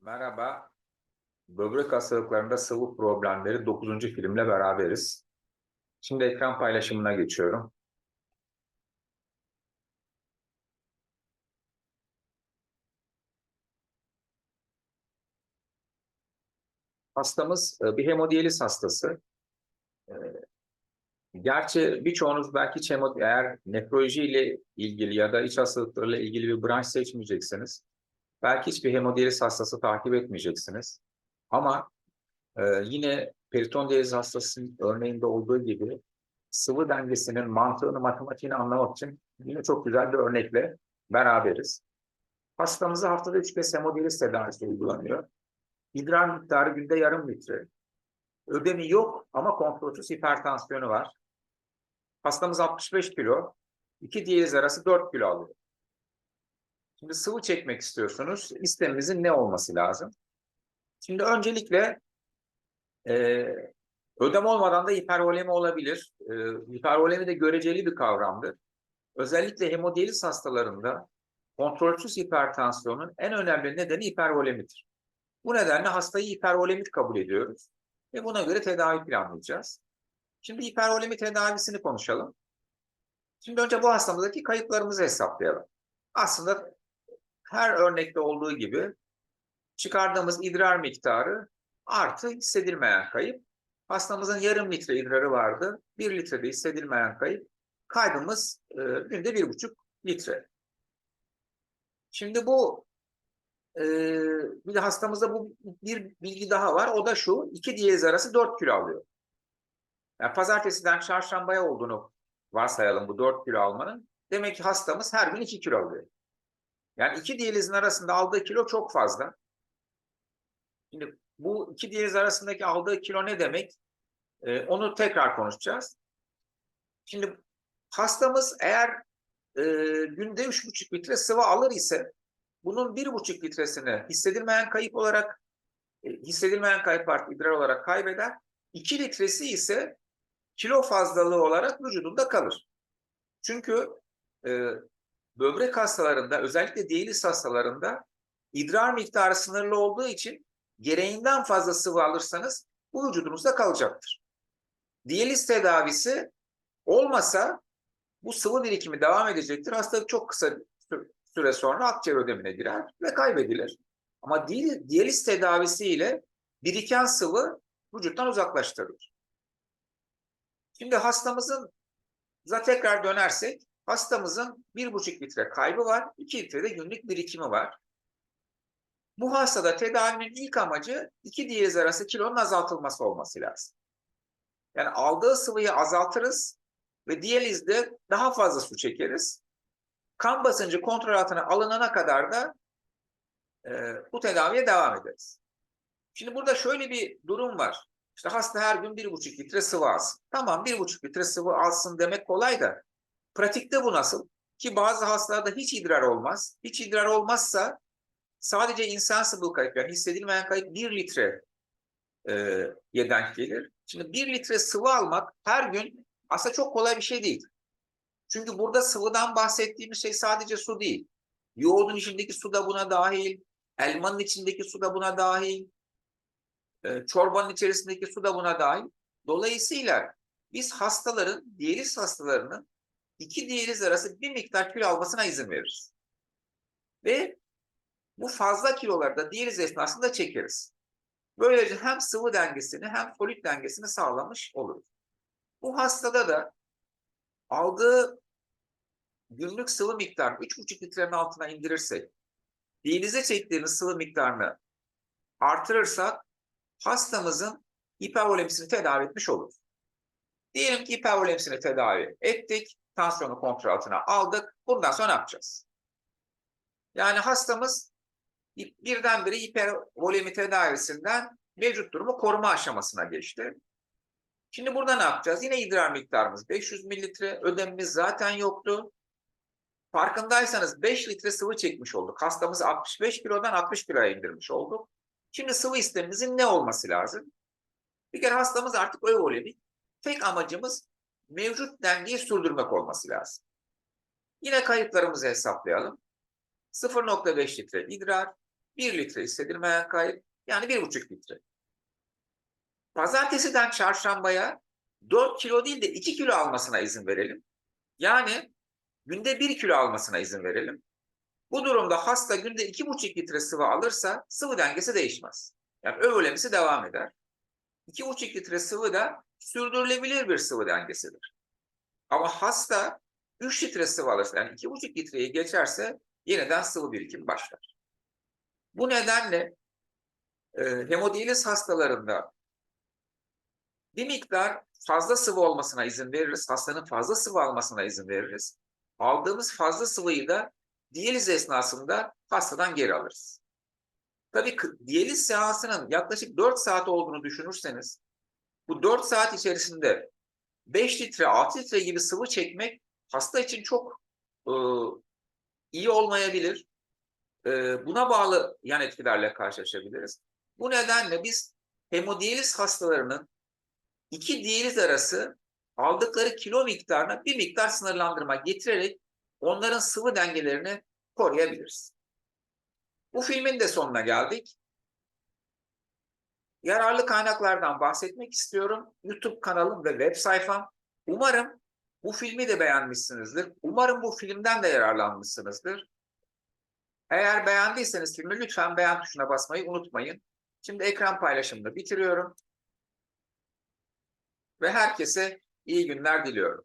Merhaba. Böbrek hastalıklarında sıvı problemleri 9. filmle beraberiz. Şimdi ekran paylaşımına geçiyorum. Hastamız e, bir hemodiyaliz hastası. E, Gerçi birçoğunuz belki hiç hemo- eğer nefroloji ile ilgili ya da iç hastalıklarıyla ilgili bir branş seçmeyeceksiniz. Belki hiçbir hemodiyaliz hastası takip etmeyeceksiniz. Ama e, yine periton diyaliz hastasının örneğinde olduğu gibi sıvı dengesinin mantığını, matematiğini anlamak için yine çok güzel bir örnekle beraberiz. Hastamıza haftada üç kez hemodiyaliz tedavisi uygulanıyor. İdrar miktarı günde yarım litre. Ödemi yok ama kontrolsüz hipertansiyonu var. Hastamız 65 kilo. İki diyaliz arası 4 kilo alıyor. Şimdi sıvı çekmek istiyorsunuz. İstemimizin ne olması lazım? Şimdi öncelikle e, ödem olmadan da hipervolemi olabilir. E, hipervolemi de göreceli bir kavramdır. Özellikle hemodiyaliz hastalarında kontrolsüz hipertansiyonun en önemli nedeni hipervolemidir. Bu nedenle hastayı hipervolemik kabul ediyoruz ve buna göre tedavi planlayacağız. Şimdi hipervolemi tedavisini konuşalım. Şimdi önce bu hastamızdaki kayıplarımızı hesaplayalım. Aslında her örnekte olduğu gibi çıkardığımız idrar miktarı artı hissedilmeyen kayıp. Hastamızın yarım litre idrarı vardı. Bir litrede hissedilmeyen kayıp. Kaybımız e, günde bir buçuk litre. Şimdi bu e, bir de hastamızda bu bir bilgi daha var. O da şu. iki diyaliz arası 4 kilo alıyor. Yani pazartesiden çarşambaya olduğunu varsayalım bu 4 kilo almanın. Demek ki hastamız her gün 2 kilo alıyor. Yani iki diyalizin arasında aldığı kilo çok fazla. Şimdi bu iki diyaliz arasındaki aldığı kilo ne demek? Ee, onu tekrar konuşacağız. Şimdi hastamız eğer e, günde 3,5 litre sıvı alır ise bunun 1,5 litresini hissedilmeyen kayıp olarak e, hissedilmeyen kayıp artı idrar olarak kaybeder. 2 litresi ise kilo fazlalığı olarak vücudunda kalır. Çünkü e, böbrek hastalarında özellikle diyaliz hastalarında idrar miktarı sınırlı olduğu için gereğinden fazla sıvı alırsanız bu vücudunuzda kalacaktır. Diyaliz tedavisi olmasa bu sıvı birikimi devam edecektir. Hastalık çok kısa süre sonra akciğer ödemine girer ve kaybedilir. Ama diyaliz tedavisiyle biriken sıvı vücuttan uzaklaştırılır. Şimdi hastamızın tekrar dönersek hastamızın bir buçuk litre kaybı var, iki litre de günlük birikimi var. Bu hastada tedavinin ilk amacı iki diyaliz arası kilonun azaltılması olması lazım. Yani aldığı sıvıyı azaltırız ve diyalizde daha fazla su çekeriz. Kan basıncı kontrol altına alınana kadar da e, bu tedaviye devam ederiz. Şimdi burada şöyle bir durum var. İşte hasta her gün bir buçuk litre sıvı alsın. Tamam bir buçuk litre sıvı alsın demek kolay da pratikte bu nasıl? Ki bazı hastalarda hiç idrar olmaz. Hiç idrar olmazsa sadece insensible kayıp yani hissedilmeyen kayıp bir litre e, denk gelir. Şimdi bir litre sıvı almak her gün aslında çok kolay bir şey değil. Çünkü burada sıvıdan bahsettiğimiz şey sadece su değil. Yoğurdun içindeki su da buna dahil, elmanın içindeki su da buna dahil, e, çorbanın içerisindeki su da buna dahil. Dolayısıyla biz hastaların, diyaliz hastalarının iki diyaliz arası bir miktar kilo almasına izin veririz. Ve bu fazla kiloları da diyaliz esnasında çekeriz. Böylece hem sıvı dengesini hem folit dengesini sağlamış oluruz. Bu hastada da aldığı günlük sıvı miktarını 3,5 litrenin altına indirirsek, diyalize çektiğimiz sıvı miktarını artırırsak hastamızın hipervolemisini tedavi etmiş oluruz. Diyelim ki hipervolemisini tedavi ettik, tansiyonu kontrol altına aldık. Bundan sonra ne yapacağız? Yani hastamız birdenbire hipervolemi tedavisinden mevcut durumu koruma aşamasına geçti. Şimdi burada ne yapacağız? Yine idrar miktarımız 500 mililitre, ödemimiz zaten yoktu. Farkındaysanız 5 litre sıvı çekmiş olduk. Hastamızı 65 kilodan 60 kiloya indirmiş olduk. Şimdi sıvı istemimizin ne olması lazım? Bir kere hastamız artık övolemik. Tek amacımız mevcut dengeyi sürdürmek olması lazım. Yine kayıplarımızı hesaplayalım. 0.5 litre idrar, 1 litre hissedilmeyen kayıp yani 1,5 litre. Pazartesiden çarşambaya 4 kilo değil de 2 kilo almasına izin verelim. Yani günde 1 kilo almasına izin verelim. Bu durumda hasta günde 2,5 litre sıvı alırsa sıvı dengesi değişmez. Yani öğlemesi devam eder. 2,5 litre sıvı da sürdürülebilir bir sıvı dengesidir. Ama hasta 3 litre sıvı alırsa yani 2,5 litreyi geçerse yeniden sıvı birikim başlar. Bu nedenle e, hemodiyaliz hastalarında bir miktar fazla sıvı olmasına izin veririz. Hastanın fazla sıvı almasına izin veririz. Aldığımız fazla sıvıyı da diyaliz esnasında hastadan geri alırız. Tabii diyaliz seansının yaklaşık 4 saat olduğunu düşünürseniz bu 4 saat içerisinde 5 litre, 6 litre gibi sıvı çekmek hasta için çok e, iyi olmayabilir. E, buna bağlı yan etkilerle karşılaşabiliriz. Bu nedenle biz hemodiyaliz hastalarının iki diyaliz arası aldıkları kilo miktarına bir miktar sınırlandırma getirerek onların sıvı dengelerini koruyabiliriz. Bu filmin de sonuna geldik. Yararlı kaynaklardan bahsetmek istiyorum. YouTube kanalım ve web sayfam. Umarım bu filmi de beğenmişsinizdir. Umarım bu filmden de yararlanmışsınızdır. Eğer beğendiyseniz filmi lütfen beğen tuşuna basmayı unutmayın. Şimdi ekran paylaşımını bitiriyorum. Ve herkese iyi günler diliyorum.